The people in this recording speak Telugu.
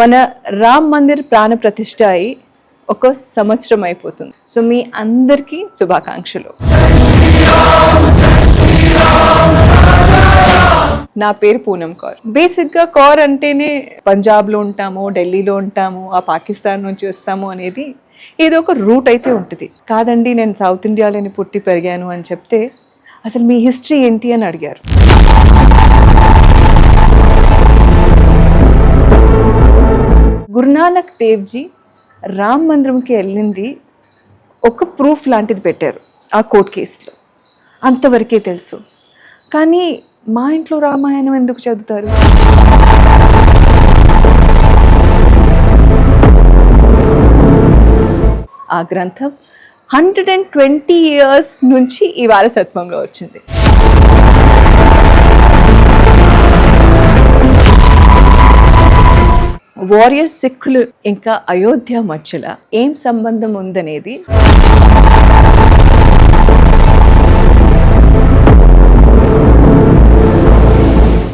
మన రామ్ మందిర్ ప్రాణ ప్రతిష్ట అయి ఒక సంవత్సరం అయిపోతుంది. సో మీ అందరికీ శుభాకాంక్షలు. నా పేరు పూనం కౌర్. బేసిక్గా కౌర్ అంటేనే పంజాబ్లో ఉంటాము ఢిల్లీలో ఉంటాము ఆ పాకిస్తాన్ నుంచి వస్తాము అనేది ఏదో ఒక రూట్ అయితే ఉంటుంది. కాదండి నేను సౌత్ ఇండియాలోని పుట్టి పెరిగాను అని చెప్తే అసలు మీ హిస్టరీ ఏంటి అని అడిగారు. గురునానక్ దేవ్జీ రామ్ మందిరంకి వెళ్ళింది. ఒక ప్రూఫ్ లాంటిది పెట్టారు ఆ కోర్ట్ కేసులో. అంతవరకే తెలుసు. కానీ మా ఇంట్లో రామాయణం ఎందుకు చదువుతారు? ఆ గ్రంథం హండ్రెడ్ అండ్ ట్వంటీ ఇయర్స్ నుంచి ఈ వారసత్వంలో వచ్చింది. వారియర్ సిక్కులు ఇంకా అయోధ్య మధ్యలో ఏం సంబంధం ఉందనేది